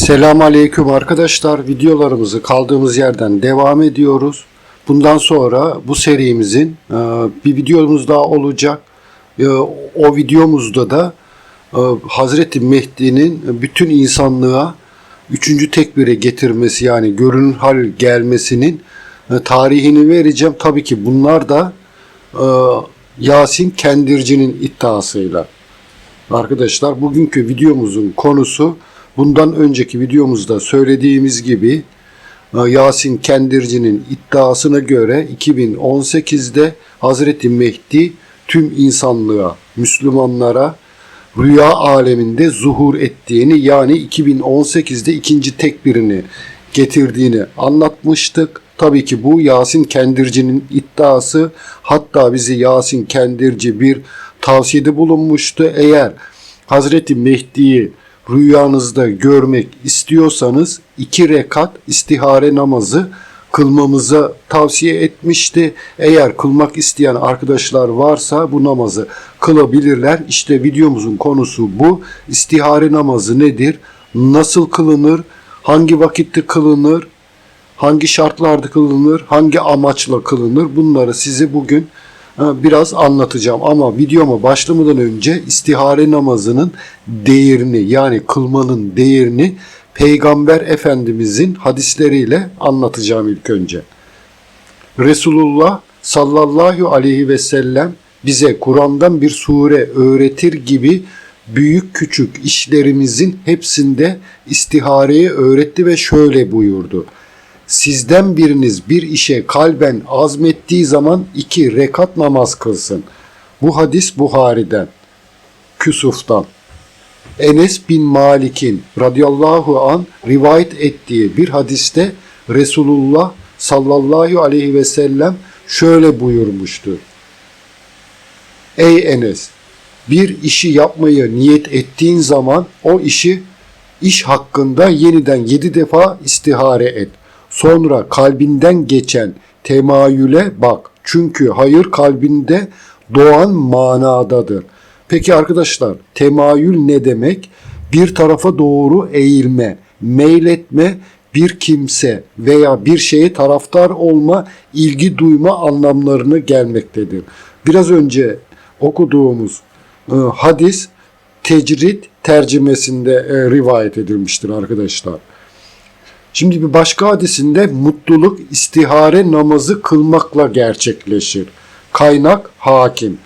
Selam aleyküm arkadaşlar. Videolarımızı kaldığımız yerden devam ediyoruz. Bundan sonra bu serimizin e, bir videomuz daha olacak. E, O videomuzda da e, Hazreti Mehdi'nin bütün insanlığa üçüncü tekbire getirmesi yani görünür hal gelmesinin tarihini vereceğim. Tabii ki bunlar da Yasin Kendirci'nin iddiasıyla. Arkadaşlar bugünkü videomuzun konusu bundan önceki videomuzda söylediğimiz gibi e, Yasin Kendirci'nin iddiasına göre 2018'de Hazreti Mehdi tüm insanlığa, Müslümanlara rüya aleminde zuhur ettiğini yani 2018'de ikinci tekbirini getirdiğini anlatmıştık. Tabii ki bu Yasin Kendirci'nin iddiası. Hatta bizi Yasin Kendirci bir tavsiyede bulunmuştu. Eğer Hazreti Mehdi'yi rüyanızda görmek istiyorsanız iki rekat istihare namazı kılmamızı tavsiye etmişti. Eğer kılmak isteyen arkadaşlar varsa bu namazı kılabilirler. İşte videomuzun konusu bu. İstihare namazı nedir? Nasıl kılınır? Hangi vakitte kılınır? Hangi şartlarda kılınır? Hangi amaçla kılınır? Bunları size bugün biraz anlatacağım. Ama videoma başlamadan önce istihare namazının değerini yani kılmanın değerini Peygamber Efendimizin hadisleriyle anlatacağım ilk önce. Resulullah sallallahu aleyhi ve sellem bize Kur'an'dan bir sure öğretir gibi büyük küçük işlerimizin hepsinde istihareyi öğretti ve şöyle buyurdu. Sizden biriniz bir işe kalben azmettiği zaman iki rekat namaz kılsın. Bu hadis Buhari'den, Küsuf'tan. Enes bin Malik'in radıyallahu an rivayet ettiği bir hadiste Resulullah sallallahu aleyhi ve sellem şöyle buyurmuştu. Ey Enes! Bir işi yapmayı niyet ettiğin zaman o işi iş hakkında yeniden yedi defa istihare et. Sonra kalbinden geçen temayüle bak. Çünkü hayır kalbinde doğan manadadır. Peki arkadaşlar temayül ne demek? Bir tarafa doğru eğilme, meyletme, bir kimse veya bir şeye taraftar olma, ilgi duyma anlamlarını gelmektedir. Biraz önce okuduğumuz e, hadis tecrit tercümesinde e, rivayet edilmiştir arkadaşlar. Şimdi bir başka hadisinde mutluluk istihare namazı kılmakla gerçekleşir. Kaynak hakim.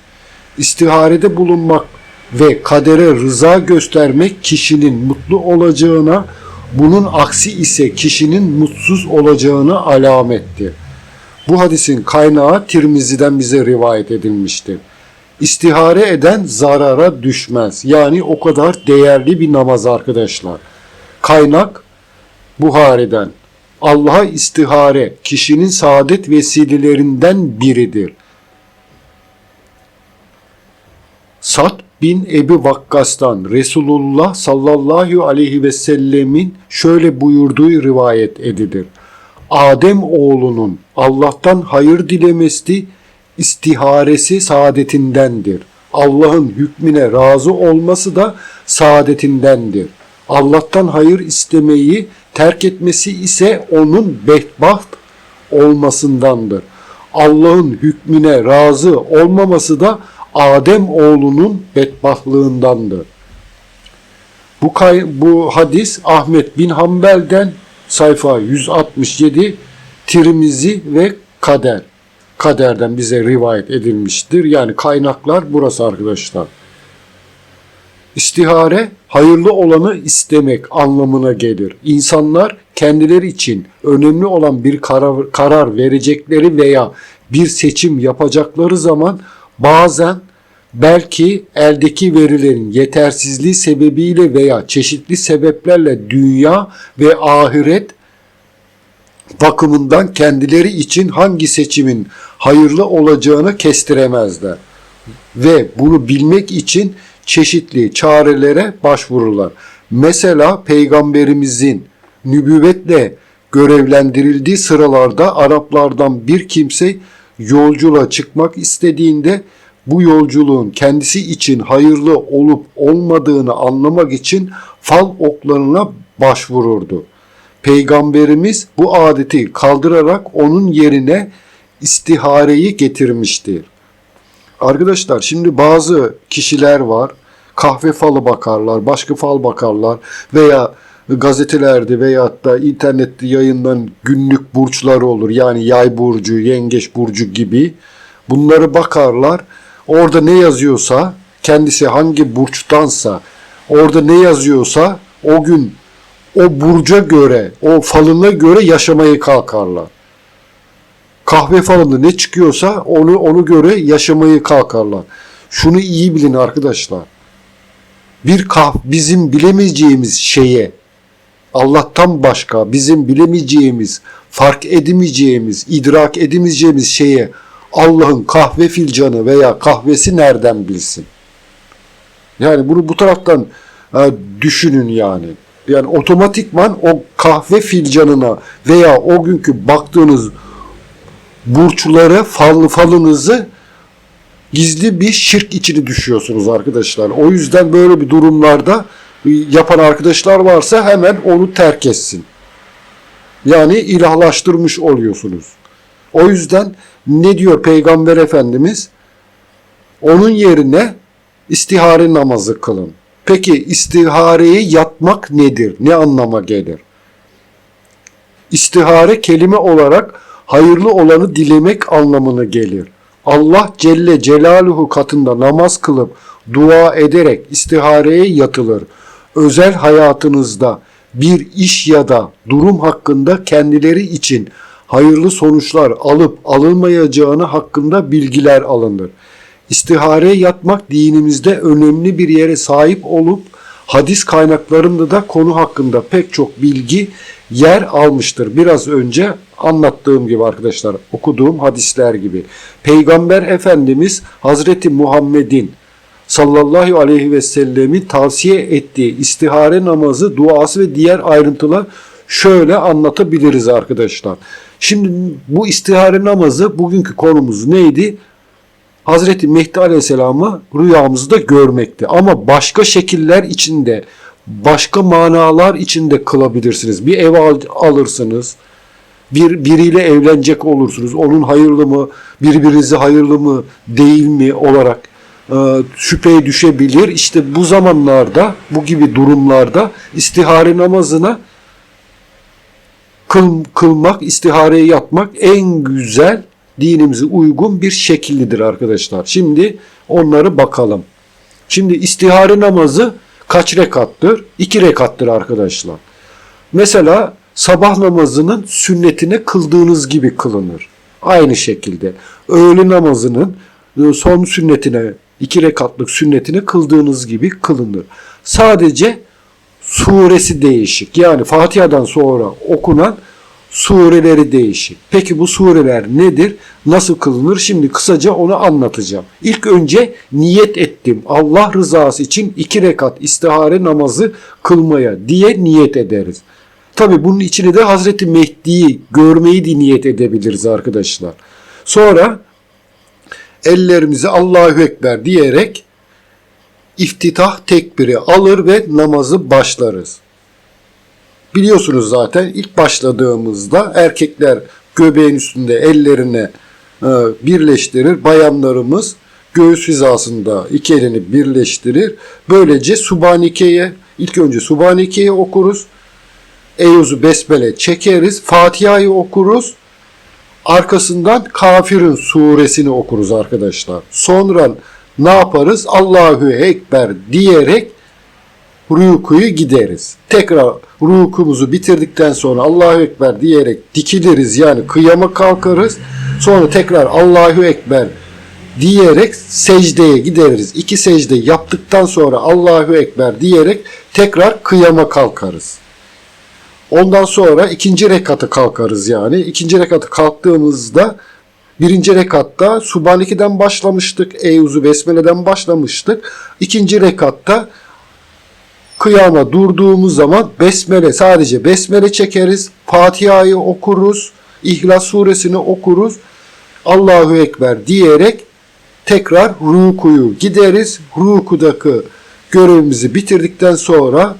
İstiharede bulunmak ve kadere rıza göstermek kişinin mutlu olacağına, bunun aksi ise kişinin mutsuz olacağına alamettir. Bu hadisin kaynağı Tirmizi'den bize rivayet edilmiştir. İstihare eden zarara düşmez. Yani o kadar değerli bir namaz arkadaşlar. Kaynak Buhari'den. Allah'a istihare kişinin saadet vesilelerinden biridir. Sat bin Ebi Vakkas'tan Resulullah sallallahu aleyhi ve sellemin şöyle buyurduğu rivayet edilir. Adem oğlunun Allah'tan hayır dilemesi istiharesi saadetindendir. Allah'ın hükmüne razı olması da saadetindendir. Allah'tan hayır istemeyi terk etmesi ise onun bedbaht olmasındandır. Allah'ın hükmüne razı olmaması da Adem oğlunun bedbahtlığındandır. Bu, kay, bu hadis Ahmet bin Hanbel'den sayfa 167 Tirmizi ve Kader. Kader'den bize rivayet edilmiştir. Yani kaynaklar burası arkadaşlar. İstihare hayırlı olanı istemek anlamına gelir. İnsanlar kendileri için önemli olan bir karar, karar verecekleri veya bir seçim yapacakları zaman bazen belki eldeki verilerin yetersizliği sebebiyle veya çeşitli sebeplerle dünya ve ahiret bakımından kendileri için hangi seçimin hayırlı olacağını kestiremezler. Ve bunu bilmek için çeşitli çarelere başvururlar. Mesela peygamberimizin nübüvvetle görevlendirildiği sıralarda Araplardan bir kimse yolculuğa çıkmak istediğinde bu yolculuğun kendisi için hayırlı olup olmadığını anlamak için fal oklarına başvururdu. Peygamberimiz bu adeti kaldırarak onun yerine istihareyi getirmiştir. Arkadaşlar şimdi bazı kişiler var. Kahve falı bakarlar, başka fal bakarlar veya gazetelerde veya da internette yayınlanan günlük burçları olur. Yani yay burcu, yengeç burcu gibi. Bunları bakarlar. Orada ne yazıyorsa, kendisi hangi burçtansa, orada ne yazıyorsa o gün o burca göre, o falına göre yaşamaya kalkarlar kahve falında ne çıkıyorsa onu onu göre yaşamayı kalkarlar. Şunu iyi bilin arkadaşlar. Bir kah bizim bilemeyeceğimiz şeye Allah'tan başka bizim bilemeyeceğimiz, fark edemeyeceğimiz, idrak edemeyeceğimiz şeye Allah'ın kahve filcanı veya kahvesi nereden bilsin? Yani bunu bu taraftan e, düşünün yani. Yani otomatikman o kahve filcanına veya o günkü baktığınız burçları, fal, falınızı gizli bir şirk içine düşüyorsunuz arkadaşlar. O yüzden böyle bir durumlarda yapan arkadaşlar varsa hemen onu terk etsin. Yani ilahlaştırmış oluyorsunuz. O yüzden ne diyor Peygamber Efendimiz? Onun yerine istihare namazı kılın. Peki istihareyi yatmak nedir? Ne anlama gelir? İstihare kelime olarak hayırlı olanı dilemek anlamına gelir. Allah Celle Celaluhu katında namaz kılıp dua ederek istihareye yatılır. Özel hayatınızda bir iş ya da durum hakkında kendileri için hayırlı sonuçlar alıp alınmayacağını hakkında bilgiler alınır. İstihareye yatmak dinimizde önemli bir yere sahip olup hadis kaynaklarında da konu hakkında pek çok bilgi yer almıştır. Biraz önce anlattığım gibi arkadaşlar okuduğum hadisler gibi. Peygamber Efendimiz Hazreti Muhammed'in sallallahu aleyhi ve sellemin tavsiye ettiği istihare namazı, duası ve diğer ayrıntılar şöyle anlatabiliriz arkadaşlar. Şimdi bu istihare namazı bugünkü konumuz neydi? Hazreti Mehdi Aleyhisselam'ı rüyamızda görmekti. Ama başka şekiller içinde, başka manalar içinde kılabilirsiniz. Bir ev al- alırsınız, bir biriyle evlenecek olursunuz. Onun hayırlı mı, birbirinize hayırlı mı, değil mi olarak e, şüpheye düşebilir. İşte bu zamanlarda, bu gibi durumlarda istihare namazına kıl, kılmak, istihareye yapmak en güzel dinimize uygun bir şekillidir arkadaşlar. Şimdi onları bakalım. Şimdi istihare namazı kaç rekattır? İki rekattır arkadaşlar. Mesela sabah namazının sünnetine kıldığınız gibi kılınır. Aynı şekilde öğle namazının e, son sünnetine, iki rekatlık sünnetine kıldığınız gibi kılınır. Sadece suresi değişik. Yani Fatiha'dan sonra okunan sureleri değişik. Peki bu sureler nedir? Nasıl kılınır? Şimdi kısaca onu anlatacağım. İlk önce niyet ettim. Allah rızası için iki rekat istihare namazı kılmaya diye niyet ederiz. Tabi bunun içine de Hazreti Mehdi'yi görmeyi de niyet edebiliriz arkadaşlar. Sonra ellerimizi Allahu Ekber diyerek iftitah tekbiri alır ve namazı başlarız. Biliyorsunuz zaten ilk başladığımızda erkekler göbeğin üstünde ellerini e, birleştirir. Bayanlarımız göğüs hizasında iki elini birleştirir. Böylece Subhanike'ye ilk önce Subhanike'ye okuruz. Eyuzu Besmele çekeriz. Fatiha'yı okuruz. Arkasından Kafir'in suresini okuruz arkadaşlar. Sonra ne yaparız? Allahu Ekber diyerek rukuyu gideriz. Tekrar rukumuzu bitirdikten sonra Allahu Ekber diyerek dikiliriz yani kıyama kalkarız. Sonra tekrar Allahu Ekber diyerek secdeye gideriz. İki secde yaptıktan sonra Allahu Ekber diyerek tekrar kıyama kalkarız. Ondan sonra ikinci rekatı kalkarız yani. İkinci rekatı kalktığımızda birinci rekatta Subhaneke'den başlamıştık. Eyuzu Besmele'den başlamıştık. İkinci rekatta kıyama durduğumuz zaman besmele sadece besmele çekeriz. Fatiha'yı okuruz. İhlas suresini okuruz. Allahu Ekber diyerek tekrar rukuyu gideriz. Rukudaki görevimizi bitirdikten sonra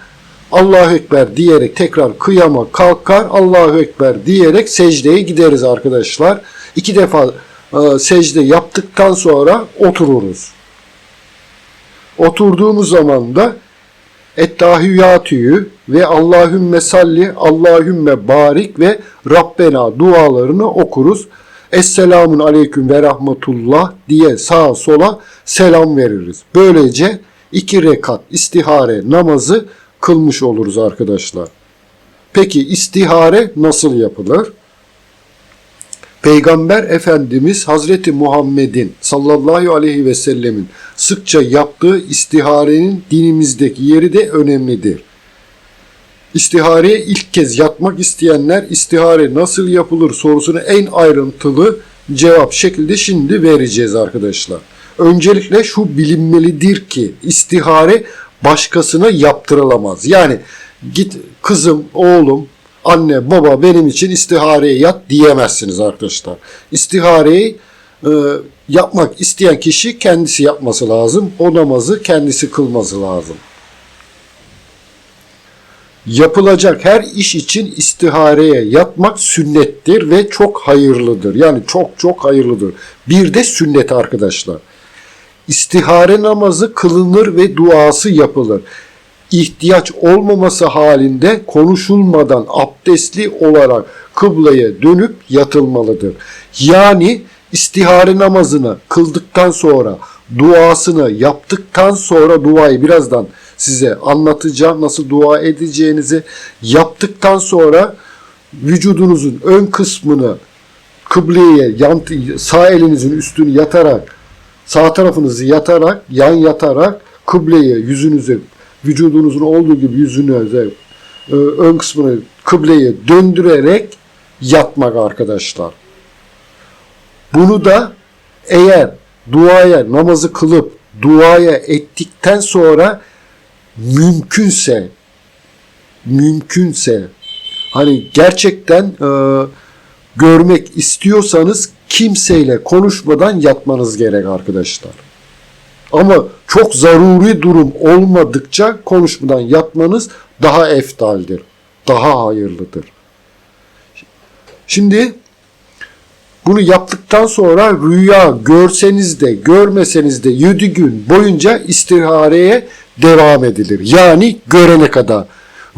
Allahu Ekber diyerek tekrar kıyama kalkar. Allahu Ekber diyerek secdeye gideriz arkadaşlar. İki defa e, secde yaptıktan sonra otururuz. Oturduğumuz zaman da Ettahiyyatü'yü ve Allahümme salli, Allahümme barik ve Rabbena dualarını okuruz. Esselamun aleyküm ve rahmetullah diye sağa sola selam veririz. Böylece iki rekat istihare namazı kılmış oluruz arkadaşlar. Peki istihare nasıl yapılır? Peygamber Efendimiz Hazreti Muhammed'in sallallahu aleyhi ve sellemin sıkça yaptığı istiharenin dinimizdeki yeri de önemlidir. İstihareye ilk kez yatmak isteyenler istihare nasıl yapılır sorusunu en ayrıntılı cevap şekilde şimdi vereceğiz arkadaşlar. Öncelikle şu bilinmelidir ki istihare başkasına yaptırılamaz. Yani git kızım, oğlum, anne, baba benim için istihareye yat diyemezsiniz arkadaşlar. İstihareyi e, yapmak isteyen kişi kendisi yapması lazım. O namazı kendisi kılması lazım. Yapılacak her iş için istihareye yatmak sünnettir ve çok hayırlıdır. Yani çok çok hayırlıdır. Bir de sünnet arkadaşlar. İstihare namazı kılınır ve duası yapılır. İhtiyaç olmaması halinde konuşulmadan abdestli olarak kıbleye dönüp yatılmalıdır. Yani istihare namazını kıldıktan sonra duasını yaptıktan sonra duayı birazdan size anlatacağım nasıl dua edeceğinizi yaptıktan sonra vücudunuzun ön kısmını kıbleye sağ elinizin üstünü yatarak sağ tarafınızı yatarak yan yatarak kıbleye yüzünüzü vücudunuzun olduğu gibi yüzünüze e, ön kısmını kıbleye döndürerek yatmak arkadaşlar. Bunu da eğer duaya namazı kılıp duaya ettikten sonra mümkünse mümkünse hani gerçekten e, görmek istiyorsanız kimseyle konuşmadan yatmanız gerek arkadaşlar. Ama çok zaruri durum olmadıkça konuşmadan yatmanız daha eftaldir. Daha hayırlıdır. Şimdi bunu yaptıktan sonra rüya görseniz de görmeseniz de 7 gün boyunca istihareye devam edilir. Yani görene kadar.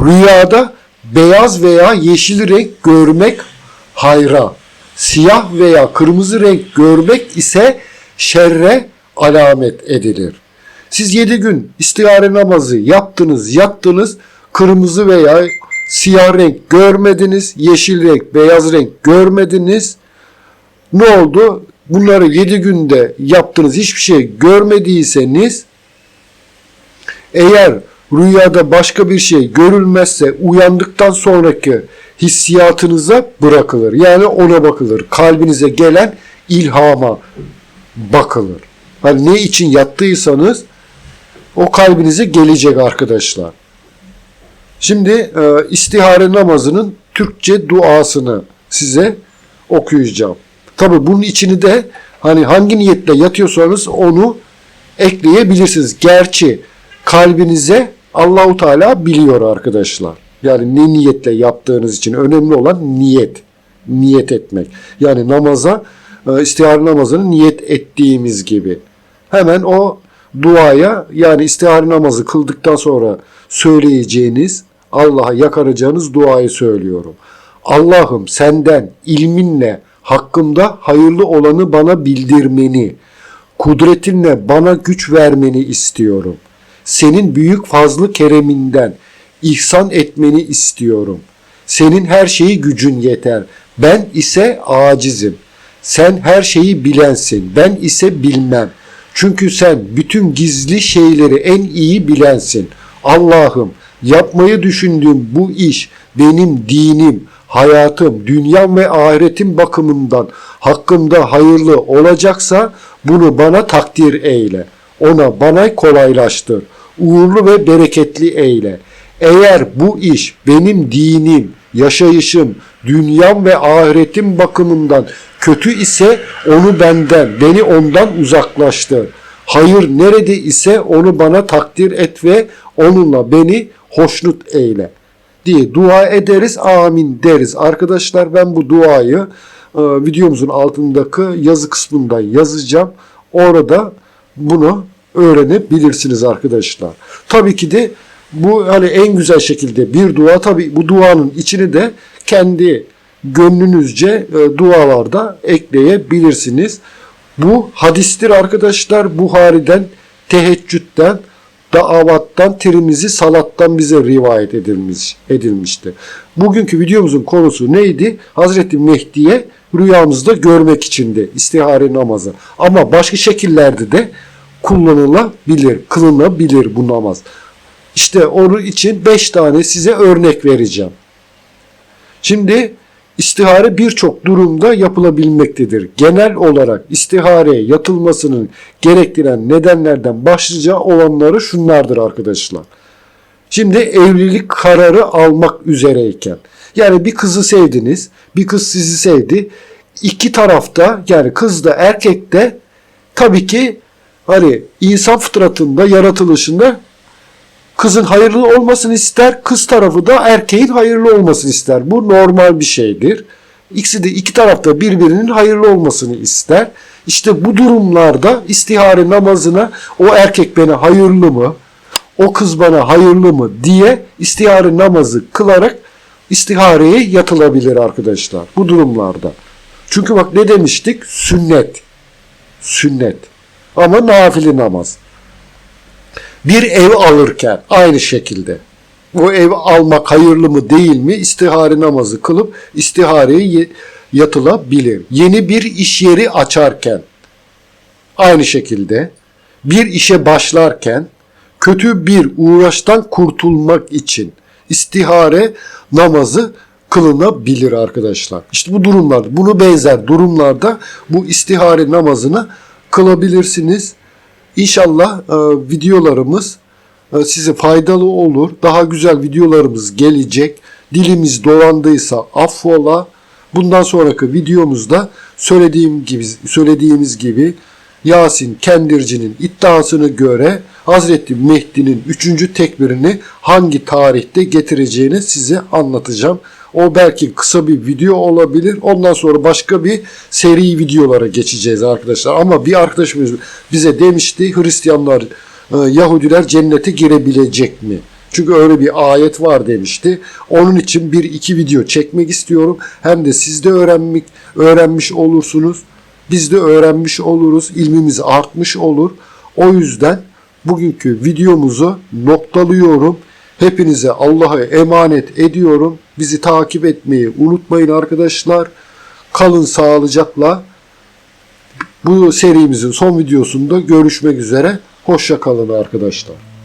Rüyada beyaz veya yeşil renk görmek hayra, siyah veya kırmızı renk görmek ise şerre alamet edilir. Siz 7 gün istihare namazı yaptınız, yattınız, kırmızı veya siyah renk görmediniz, yeşil renk, beyaz renk görmediniz. Ne oldu? Bunları 7 günde yaptınız, hiçbir şey görmediyseniz eğer rüyada başka bir şey görülmezse uyandıktan sonraki hissiyatınıza bırakılır. Yani ona bakılır. Kalbinize gelen ilhama bakılır. Hani ne için yattıysanız o kalbinize gelecek arkadaşlar. Şimdi e, istihare namazının Türkçe duasını size okuyacağım. Tabi bunun içini de hani hangi niyetle yatıyorsanız onu ekleyebilirsiniz. Gerçi kalbinize Allahu Teala biliyor arkadaşlar. Yani ne niyetle yaptığınız için önemli olan niyet. Niyet etmek. Yani namaza e, istihare namazını niyet ettiğimiz gibi. Hemen o duaya yani istihare namazı kıldıktan sonra söyleyeceğiniz Allah'a yakaracağınız duayı söylüyorum. Allah'ım senden ilminle hakkımda hayırlı olanı bana bildirmeni, kudretinle bana güç vermeni istiyorum. Senin büyük fazlı kereminden ihsan etmeni istiyorum. Senin her şeyi gücün yeter. Ben ise acizim. Sen her şeyi bilensin. Ben ise bilmem. Çünkü sen bütün gizli şeyleri en iyi bilensin. Allah'ım yapmayı düşündüğüm bu iş benim dinim, hayatım, dünyam ve ahiretim bakımından hakkımda hayırlı olacaksa bunu bana takdir eyle. Ona bana kolaylaştır. Uğurlu ve bereketli eyle. Eğer bu iş benim dinim, yaşayışım, dünyam ve ahiretim bakımından kötü ise onu benden, beni ondan uzaklaştır. Hayır nerede ise onu bana takdir et ve onunla beni hoşnut eyle diye dua ederiz. Amin deriz. Arkadaşlar ben bu duayı e, videomuzun altındaki yazı kısmında yazacağım. Orada bunu öğrenebilirsiniz arkadaşlar. Tabii ki de bu hani en güzel şekilde bir dua tabii bu duanın içini de kendi gönlünüzce e, dualarda ekleyebilirsiniz. Bu hadistir arkadaşlar. Buhari'den, teheccüden, davattan, tirmizi, salattan bize rivayet edilmiş, edilmişti. Bugünkü videomuzun konusu neydi? Hazreti Mehdi'ye rüyamızda görmek içindi istihare namazı. Ama başka şekillerde de kullanılabilir, kılınabilir bu namaz. İşte onun için 5 tane size örnek vereceğim. Şimdi istihare birçok durumda yapılabilmektedir. Genel olarak istihareye yatılmasının gerektiren nedenlerden başlıca olanları şunlardır arkadaşlar. Şimdi evlilik kararı almak üzereyken yani bir kızı sevdiniz, bir kız sizi sevdi. İki tarafta yani kız da erkek de tabii ki hani insan fıtratında, yaratılışında kızın hayırlı olmasını ister, kız tarafı da erkeğin hayırlı olmasını ister. Bu normal bir şeydir. İkisi de iki tarafta birbirinin hayırlı olmasını ister. İşte bu durumlarda istihare namazına o erkek bana hayırlı mı, o kız bana hayırlı mı diye istihare namazı kılarak istihareye yatılabilir arkadaşlar bu durumlarda. Çünkü bak ne demiştik? Sünnet. Sünnet. Ama nafile namaz bir ev alırken aynı şekilde o ev almak hayırlı mı değil mi istihare namazı kılıp istihareye yatılabilir. Yeni bir iş yeri açarken aynı şekilde bir işe başlarken kötü bir uğraştan kurtulmak için istihare namazı kılınabilir arkadaşlar. İşte bu durumlarda, bunu benzer durumlarda bu istihare namazını kılabilirsiniz. İnşallah e, videolarımız e, size faydalı olur. Daha güzel videolarımız gelecek. Dilimiz dolandıysa affola. Bundan sonraki videomuzda söylediğim gibi söylediğimiz gibi Yasin Kendirci'nin iddiasını göre Hazreti Mehdi'nin üçüncü tekbirini hangi tarihte getireceğini size anlatacağım. O belki kısa bir video olabilir. Ondan sonra başka bir seri videolara geçeceğiz arkadaşlar. Ama bir arkadaşımız bize demişti Hristiyanlar, e, Yahudiler cennete girebilecek mi? Çünkü öyle bir ayet var demişti. Onun için bir iki video çekmek istiyorum. Hem de siz de öğrenmek, öğrenmiş olursunuz. Biz de öğrenmiş oluruz. ilmimiz artmış olur. O yüzden bugünkü videomuzu noktalıyorum. Hepinize Allah'a emanet ediyorum. Bizi takip etmeyi unutmayın arkadaşlar. Kalın sağlıcakla. Bu serimizin son videosunda görüşmek üzere. Hoşça kalın arkadaşlar.